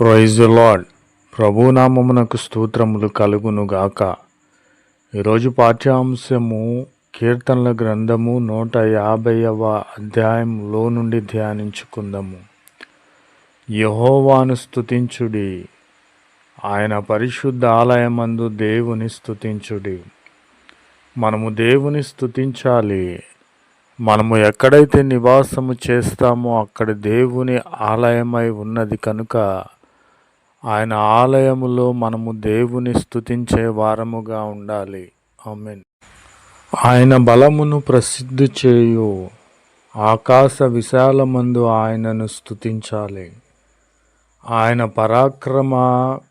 Praise lord ప్రభునామమునకు స్తోత్రములు కలుగునుగాక ఈరోజు పాఠ్యాంశము కీర్తనల గ్రంథము నూట యాభైవ అధ్యాయంలో నుండి ధ్యానించుకుందాము. యహోవాను స్థుతించుడి ఆయన పరిశుద్ధ ఆలయమందు దేవుని స్థుతించుడి మనము దేవుని స్థుతించాలి మనము ఎక్కడైతే నివాసము చేస్తామో అక్కడ దేవుని ఆలయమై ఉన్నది కనుక ఆయన ఆలయములో మనము దేవుని స్థుతించే వారముగా ఉండాలి. ఆమెన్. ఆయన బలమును ప్రసిద్ధి చేయు ఆకాశ విశాలమందు ఆయనను స్థుతించాలి ఆయన పరాక్రమ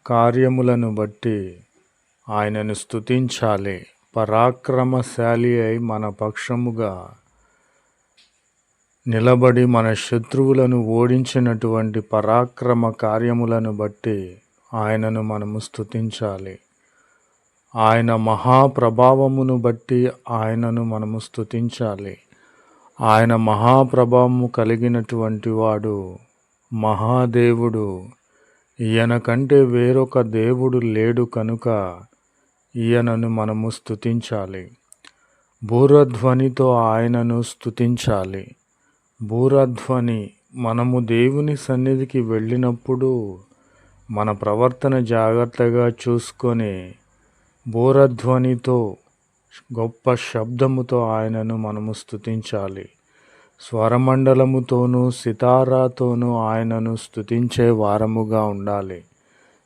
కార్యములను బట్టి ఆయనను స్థుతించాలి పరాక్రమశాలి అయి మన పక్షముగా నిలబడి మన శత్రువులను ఓడించినటువంటి పరాక్రమ కార్యములను బట్టి ఆయనను మనము స్థుతించాలి ఆయన మహాప్రభావమును బట్టి ఆయనను మనము స్థుతించాలి ఆయన మహాప్రభావము కలిగినటువంటి వాడు మహాదేవుడు. ఈయన కంటే వేరొక దేవుడు లేడు కనుక ఈయనను మనము స్థుతించాలి బూరధ్వనితో ఆయనను స్థుతించాలి బూరధ్వని మనము దేవుని సన్నిధికి వెళ్ళినప్పుడు మన ప్రవర్తన జాగ్రత్తగా చూసుకొని బూరధ్వనితో గొప్ప శబ్దముతో ఆయనను మనము స్థుతించాలి స్వరమండలముతోనూ సితారాతోనూ ఆయనను స్థుతించే వారముగా ఉండాలి.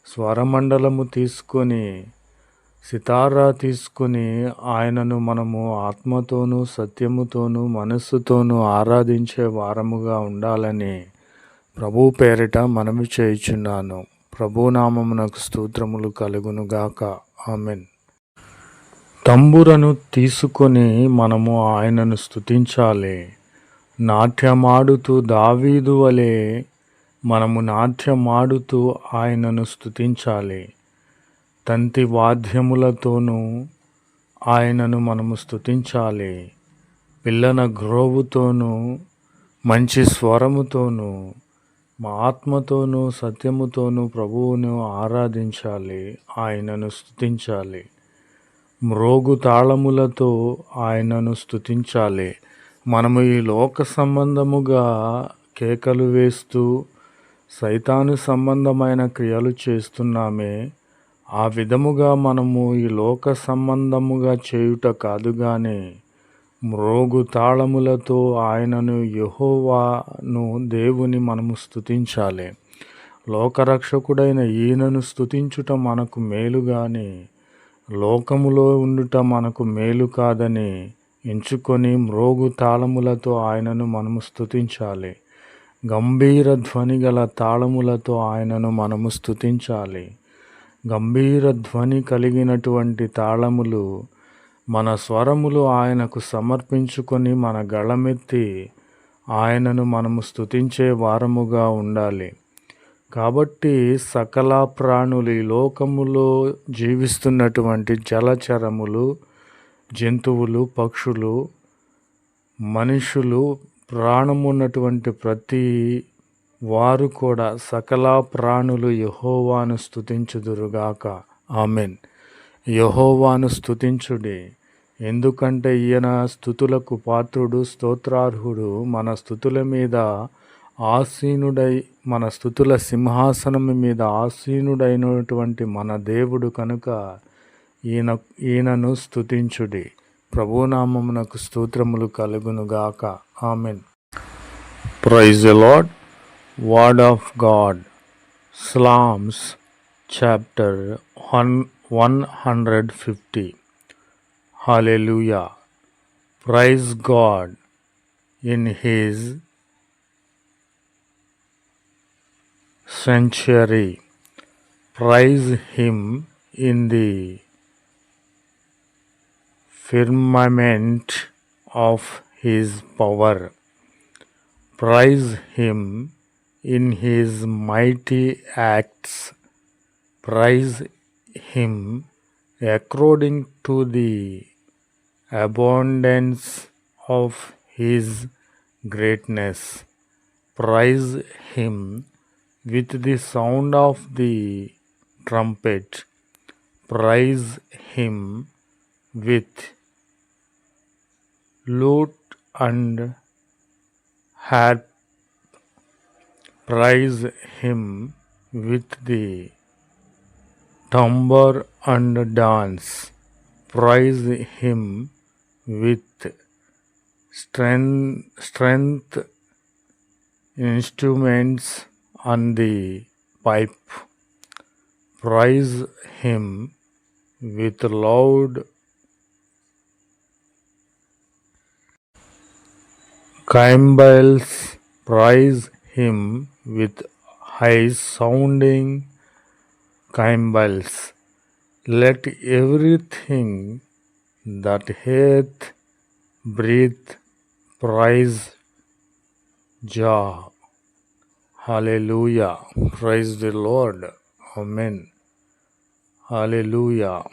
స్వరమండలము తీసుకొని సితారా తీసుకుని ఆయనను మనము ఆత్మతోనూ సత్యముతోనూ మనస్సుతోనూ ఆరాధించే వారముగా ఉండాలని ప్రభు పేరిట మనవి చేయుచున్నాను. ప్రభునామమునకు స్తోత్రములు కలుగునుగాక ఆమెన్. తంబురను తీసుకొని మనము ఆయనను స్థుతించాలి నాట్యమాడుతూ దావీదు వలె మనము నాట్యమాడుతూ ఆయనను స్థుతించాలి తంతి వాద్యములతోనూ ఆయనను మనము స్థుతించాలి పిల్లన గ్రోవుతోనూ మంచి స్వరముతోనూ మా ఆత్మతోనూ సత్యముతోనూ ప్రభువును ఆరాధించాలి ఆయనను స్థుతించాలి మ్రోగు తాళములతో ఆయనను స్థుతించాలి మనము ఈ లోక సంబంధముగా కేకలు వేస్తూ సైతాను సంబంధమైన క్రియలు చేస్తున్నామే ఆ విధముగా మనము ఈ లోక సంబంధముగా చేయుట కాదు గాని మ్రోగు తాళములతో ఆయనను యహోవాను దేవుని మనము స్థుతించాలి లోకరక్షకుడైన ఈయనను స్థుతించుట మనకు మేలు గాని లోకములో ఉండుట మనకు మేలు కాదని ఎంచుకొని మ్రోగు తాళములతో ఆయనను మనము స్థుతించాలి గంభీర ధ్వని గల తాళములతో ఆయనను మనము స్థుతించాలి గంభీర ధ్వని కలిగినటువంటి తాళములు మన స్వరములు ఆయనకు సమర్పించుకొని మన గళమెత్తి ఆయనను మనము స్తుతించే వారముగా ఉండాలి. కాబట్టి సకల ప్రాణులు ఈ లోకములో జీవిస్తున్నటువంటి జలచరములు జంతువులు పక్షులు మనుషులు ప్రాణమున్నటువంటి ప్రతి వారు కూడా సకల ప్రాణులు యహోవాను స్థుతించుదురుగాక ఆమెన్. యహోవాను స్థుతించుడి ఎందుకంటే ఈయన స్థుతులకు పాత్రుడు స్తోత్రార్హుడు మన స్థుతుల మీద ఆసీనుడై మన స్థుతుల సింహాసనం మీద ఆసీనుడైనటువంటి మన దేవుడు కనుక ఈయన ఈయనను స్థుతించుడి ప్రభునామమునకు స్తోత్రములు కలుగునుగాక. Amen. Praise Lord Word of God Psalms chapter 150 Hallelujah. Praise God in His sanctuary. Praise Him in the firmament of His power. Praise Him in his mighty acts. Praise him according to the abundance of his greatness. Praise him with the sound of the trumpet. Praise him with lute and harp. Praise him with the tambour and dance. Praise him with strength, strength instruments on the pipe. Praise him with loud cymbals. Praise him with high sounding cymbals. Let everything that hath breath praise Jah. Hallelujah. Praise the Lord. Amen. Hallelujah.